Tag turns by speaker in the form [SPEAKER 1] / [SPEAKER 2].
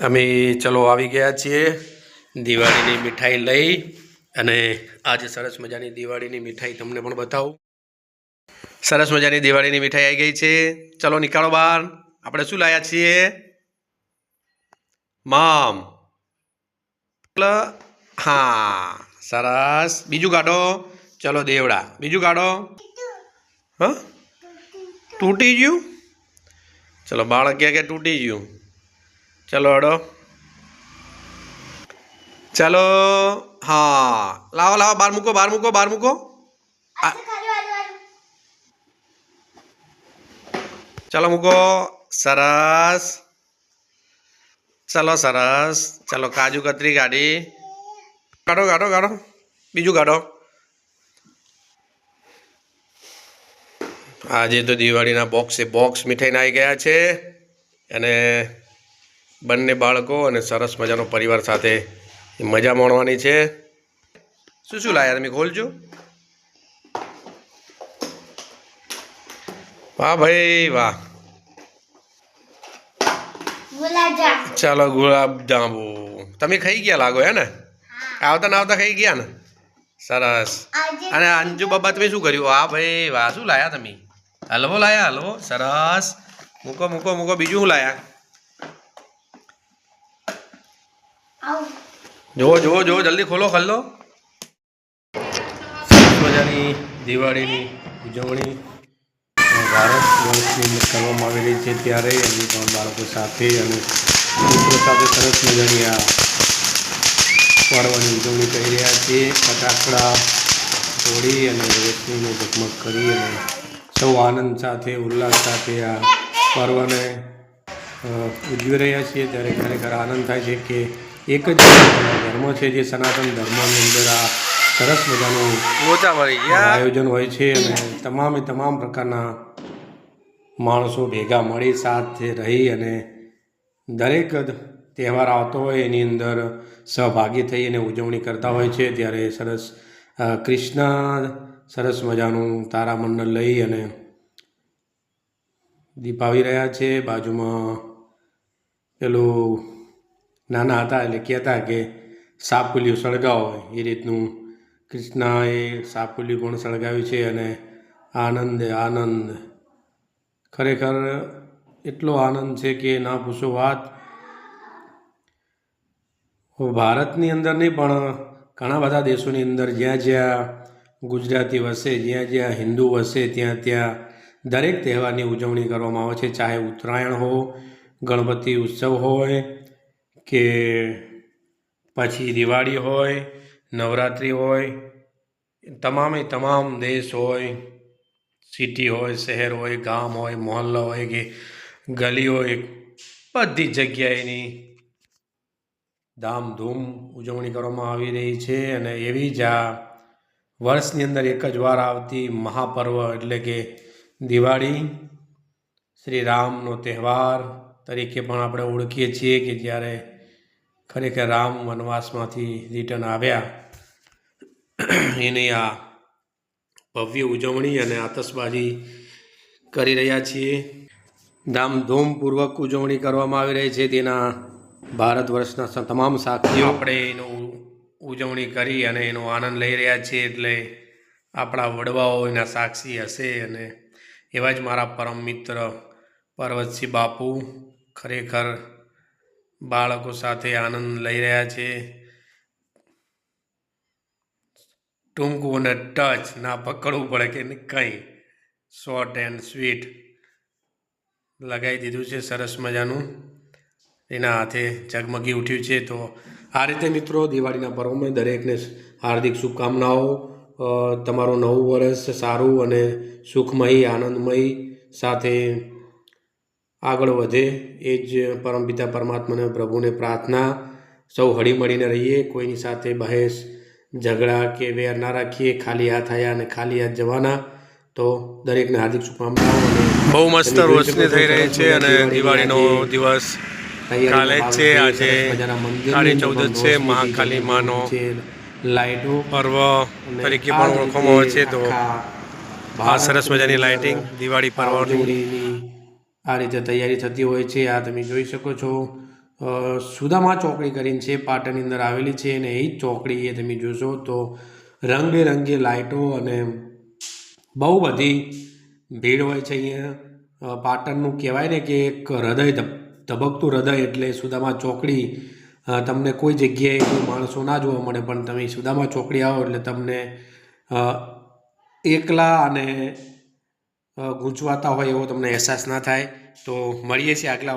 [SPEAKER 1] અમે ચલો આવી ગયા છીએ દિવાળીની મીઠાઈ લઈ અને આજે સરસ મજાની દિવાળીની મીઠાઈ તમને પણ બતાવું. સરસ મજાની દિવાળીની મીઠાઈ આવી ગઈ છે. ચલો નીકાળો બહાર. આપણે શું લાયા છીએ? મામ. હા, સરસ. બીજું કાઢો. ચલો દેવડા, બીજું કાઢો. હ? તૂટી ગયું? ચલો બાળક કે તૂટી ગયું? ચલો અડો ચાલો, હા. લાવો લાવો, બાર મૂકો બહાર મૂકો બહાર મૂકો. ચાલો મૂકો. સરસ. ચલો સરસ. ચલો, કાજુ કતરી કાઢી. કાઢો કાઢો કાઢો. બીજું કાઢો. આજે તો દિવાળીના બોક્સે બોક્સ મીઠાઈના આવી ગયા છે. અને બંને બાળકો અને સરસ મજાનો પરિવાર સાથે મજા માણવાની છે. શું શું લાયા તમે? ખોલજો. વાહ ભાઈ વાહ. ચાલો ગુલાબ જાંબુ તમે ખાઈ ગયા લાગો હે ને? આવતા ને આવતા ખાઈ ગયા ને? સરસ. અને અંજુ બાબા તમે શું કર્યું? વાહ ભાઈ વાહ. શું લાયા તમે? હલવો લાયા હલવો. સરસ. મૂકો મૂકો મૂકો. બીજું શું લાયા
[SPEAKER 2] આવું
[SPEAKER 1] જુઓ જુઓ જુઓ, જલ્દી ખોલો ખલ્લો મજાની દિવાળીની ઉજવણી ભારત વર્ષની કરવામાં આવી રહી છે ત્યારે એમની પણ બાળકો સાથે અને મિત્રો સાથે સરસ મજાની આ પર્વની ઉજવણી કરી રહ્યા છીએ ફટાકડા તોડી અને રોશનીને ઝગમગ કરી અને સૌ આનંદ સાથે, ઉલ્લાસ સાથે આ પર્વને ઉજવી રહ્યા છીએ. ત્યારે ખરેખર આનંદ થાય છે કે એક જ ધર્મ છે જે સનાતન ધર્મની અંદર આ સરસ મજાનું આયોજન હોય છે અને તમામે તમામ પ્રકારના માણસો ભેગા મળી સાથે રહી અને દરેક તહેવાર આવતો હોય એની અંદર સહભાગી થઈ અને ઉજવણી કરતા હોય છે. ત્યારે સરસ કૃષ્ણ સરસ મજાનું તારામંડળ લઈ અને દીપાવી રહ્યા છે. બાજુમાં પેલું નાના હતા એટલે કહેતા કે સાપુલિયું સળગાવો. એ રીતનું કૃષ્ણએ સાપુલિયું પણ સળગાવ્યું છે અને આનંદ આનંદ. ખરેખર એટલો આનંદ છે કે ના પૂછો વાત. ભારતની અંદર નહીં, પણ ઘણા બધા દેશોની અંદર જ્યાં જ્યાં ગુજરાતી વસે, જ્યાં જ્યાં હિન્દુ વસે, ત્યાં ત્યાં દરેક તહેવારની ઉજવણી કરવામાં આવે છે. ચાહે ઉત્તરાયણ હો, ગણપતિ ઉત્સવ હોય કે પછી દિવાળી હોય, નવરાત્રિ હોય, તમામે તમામ દેશ હોય, સિટી હોય, શહેર હોય, ગામ હોય, મોહલ્લા હોય કે ગલી હોય, બધી જગ્યાએની ધામધૂમ ઉજવણી કરવામાં આવી રહી છે અને એવી જ આ વર્ષની અંદર એક જ વાર આવતી મહાપર્વ એટલે કે દિવાળી. શ્રી રામનો તહેવાર તરીકે પણ આપણે ઓળખીએ છીએ કે જ્યારે ખરેખર રામ વનવાસમાંથી રિટર્ન આવ્યા. એની આ ભવ્ય ઉજવણી અને આતશબાજી કરી રહ્યા છીએ. ધામધૂમપૂર્વક ઉજવણી કરવામાં આવી રહી છે. તેના ભારત વર્ષના તમામ સાક્ષીઓ આપણે એનું ઉજવણી કરી અને એનો આનંદ લઈ રહ્યા છીએ. એટલે આપણા વડવાઓ એના સાક્ષી હશે અને એવા જ મારા પરમ મિત્ર પર્વતસિંહ બાપુ ખરેખર બાળકો સાથે આનંદ લઈ રહ્યા છે. ટૂંકું અને ટચ ના પકડવું પડે કે કંઈ. Short and sweet. લગાવી દીધું છે સરસ મજાનું. એના હાથે ઝગમગી ઉઠ્યું છે. તો આ રીતે મિત્રો દિવાળીના પર્વમાં દરેકને હાર્દિક શુભકામનાઓ. તમારું નવું વર્ષ સારું અને સુખમય, આનંદમય સાથે આગળ વધે એ જ પરમપિતા પરમાત્માને પ્રભુને પ્રાર્થના સૌ હળીમળીને રહીએ કોઈની સાથે બહેસ ઝઘડા કે વેર ના રાખીએ ખાલી હાથ આવ્યા અને ખાલી હાથ જવાના તો દરેકને હાર્દિક શુભકામનાઓ અને
[SPEAKER 3] બહુ મસ્ત રોશની થઈ રહી છે અને દિવાળીનો દિવસ કાલે છે. આજે કાળી ચૌદશ છે મહાકાલી માનો.
[SPEAKER 1] લાઇટો
[SPEAKER 3] પર્વ તરીકે પણ ઓળખવામાં આવે છે તો આ સરસ મજાની લાઇટિંગ દિવાળી પર્વની
[SPEAKER 1] આ રીતે તૈયારી થતી હોય છે. આ તમે જોઈ શકો છો. સુદામા ચોકડી કરીને છે, પાટણની અંદર આવેલી છે અને એ ચોકડી એ તમે જોશો તો રંગબેરંગી લાઇટો અને બહુ બધી ભીડ હોય છે અહીંયા. પાટણનું કહેવાય ને કે એક હૃદય ધબ, ધબકતું હૃદય એટલે સુદામા ચોકડી. તમને કોઈ જગ્યાએ કોઈ માણસો ના જોવા મળે પણ તમે સુદામા ચોકડી આવો એટલે તમને એકલા અને ગૂંચવાતા હોય એવો તમને અહેસાસ ના થાય તો મળીએ છીએ આગલા